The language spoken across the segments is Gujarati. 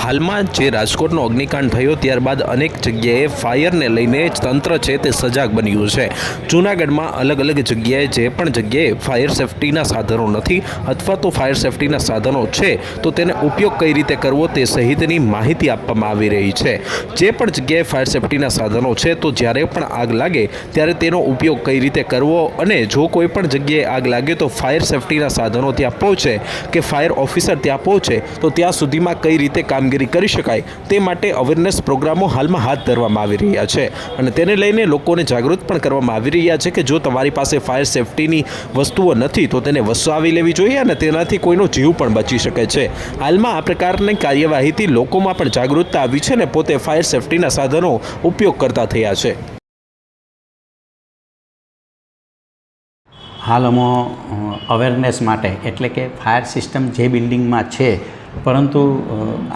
હાલમાં જે રાજકોટનો અગ્નિકાંડ થયો ત્યારબાદ અનેક જગ્યાએ ફાયરને લઈને તંત્ર છે તે સજાગ બન્યું છે. જૂનાગઢમાં અલગ અલગ જગ્યાએ જે પણ જગ્યાએ ફાયર સેફટીના સાધનો નથી અથવા તો ફાયર સેફટીના સાધનો છે, તો તેને ઉપયોગ કઈ રીતે કરવો તે સહિતની માહિતી આપવામાં આવી રહી છે. જે પણ જગ્યાએ ફાયર સેફટીના સાધનો છે, તો જ્યારે પણ આગ લાગે ત્યારે તેનો ઉપયોગ કઈ રીતે કરવો અને જો કોઈ પણ જગ્યાએ આગ લાગે તો ફાયર સેફટીના સાધનો ત્યાં પહોંચે કે ફાયર ઓફિસર ત્યાં પહોંચે, તો ત્યાં સુધીમાં કઈ રીતે કામગીરી કરી શકાય તે માટે અવેરનેસ પ્રોગ્રામો હાલમાં હાથ ધરવામાં આવી રહ્યા છે. અને તેને લઈને લોકોને જાગૃત પણ કરવામાં આવી રહ્યા છે કે જો તમારી પાસે ફાયર સેફટીની વસ્તુઓ નથી, તો તેને વસાવી લેવી જોઈએ અને તેનાથી કોઈનો જીવ પણ બચી શકે છે. હાલમાં આ પ્રકારની કાર્યવાહીથી લોકોમાં પણ જાગૃતતા આવી છે ને પોતે ફાયર સેફટીના સાધનો ઉપયોગ કરતા થયા છે. હાલ અવેરનેસ માટે, એટલે કે ફાયર સિસ્ટમ જે બિલ્ડિંગમાં છે પરંતુ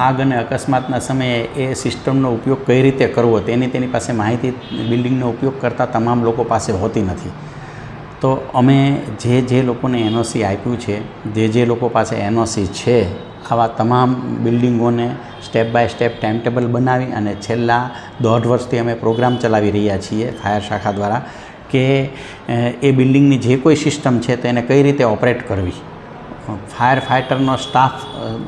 આગ અને અકસ્માતના સમયે એ સિસ્ટમનો ઉપયોગ કઈ રીતે કરવો તેની તેની પાસે માહિતી બિલ્ડિંગનો ઉપયોગ કરતા તમામ લોકો પાસે હોતી નથી. તો અમે જે જે લોકોને એનઓસી આપ્યું છે, જે જે લોકો પાસે એનઓસી છે, આવા તમામ બિલ્ડિંગોને step by step time table બનાવી અને છેલ્લા દોઢ વર્ષથી અમે પ્રોગ્રામ ચલાવી રહ્યા છીએ ફાયર શાખા દ્વારા, કે એ બિલ્ડિંગની જે કોઈ સિસ્ટમ છે તેને કઈ રીતે ઓપરેટ કરવી. ફાયર ફાઇટરનો સ્ટાફ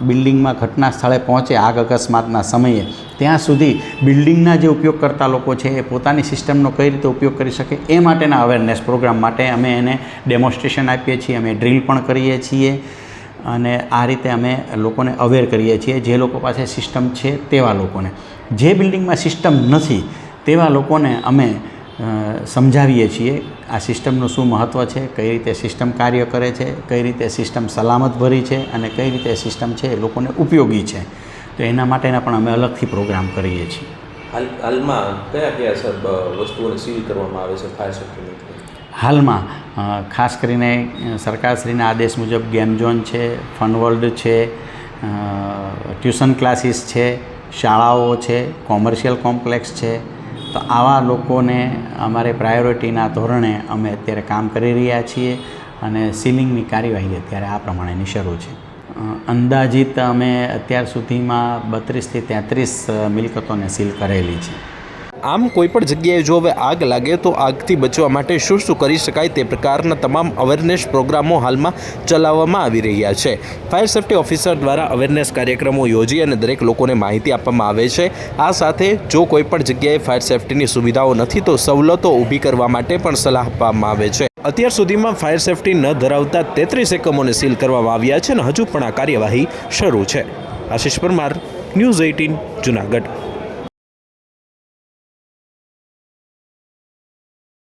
બિલ્ડિંગમાં ઘટના સ્થળે પહોંચે આગ અકસ્માતના સમયે. ત્યાં સુધી બિલ્ડિંગના જે ઉપયોગ કરતા લોકો છે એ પોતાની સિસ્ટમનો કઈ રીતે ઉપયોગ કરી શકે એ માટેના અવેરનેસ પ્રોગ્રામ માટે અમે એને ડેમોન્સ્ટ્રેશન આપીએ છીએ, અમે ડ્રીલ પણ કરીએ છીએ અને આ રીતે અમે લોકોને અવેર કરીએ છીએ જે લોકો પાસે સિસ્ટમ છે તેવા લોકોને. જે બિલ્ડિંગમાં સિસ્ટમ નથી તેવા લોકોને અમે સમજાવીએ છીએ આ સિસ્ટમનું શું મહત્ત્વ છે કઈ રીતે સિસ્ટમ કાર્ય કરે છે કઈ રીતે સિસ્ટમ સલામત ભરી છે અને કઈ રીતે સિસ્ટમ છે એ લોકોને ઉપયોગી છે. તો એના માટેના પણ અમે અલગથી પ્રોગ્રામ કરીએ છીએ. હાલ હાલમાં કયા કયા સર વસ્તુઓને સીલ કરવામાં આવે છે ફાયર સેફ્ટીની હાલમાં ખાસ કરીને સરકારશ્રીના આદેશ મુજબ ગેમ ઝોન છે ફનવર્લ્ડ છે ટ્યુશન ક્લાસીસ છે શાળાઓ છે કોમર્શિયલ કોમ્પ્લેક્સ છે તો આવા લોકોને અમારે પ્રાયોરિટીના ધોરણે અમે અત્યારે કામ કરી રહ્યા છીએ અને સીલિંગની કાર્યવાહી અત્યારે આ પ્રમાણેની શરૂ છે. અંદાજિત અમે અત્યાર સુધીમાં બત્રીસથી તેત્રીસ મિલકતોને સીલ કરેલી છે. આમ કોઈ પણ જગ્યાએ જો હવે આગ લાગે તો આગથી બચવા માટે શું શું કરી શકાય તે પ્રકારના તમામ અવેરનેસ પ્રોગ્રામો હાલમાં ચલાવવામાં આવી રહ્યા છે. ફાયર સેફ્ટી ઓફિસર દ્વારા અવેરનેસ કાર્યક્રમો યોજી અને દરેક લોકોને માહિતી આપવામાં આવે છે. આ સાથે જો કોઈ પણ જગ્યાએ ફાયર સેફ્ટીની સુવિધાઓ નથી તો સવલતો ઊભી કરવા માટે પણ સલાહ આપવામાં આવે છે. અત્યાર સુધીમાં ફાયર સેફ્ટી ન ધરાવતા તેત્રીસ એકમોને સીલ કરવામાં આવ્યા છે અને હજુ પણ આ કાર્યવાહી શરૂ છે. Ashish Parmar news eighteen Junagadh.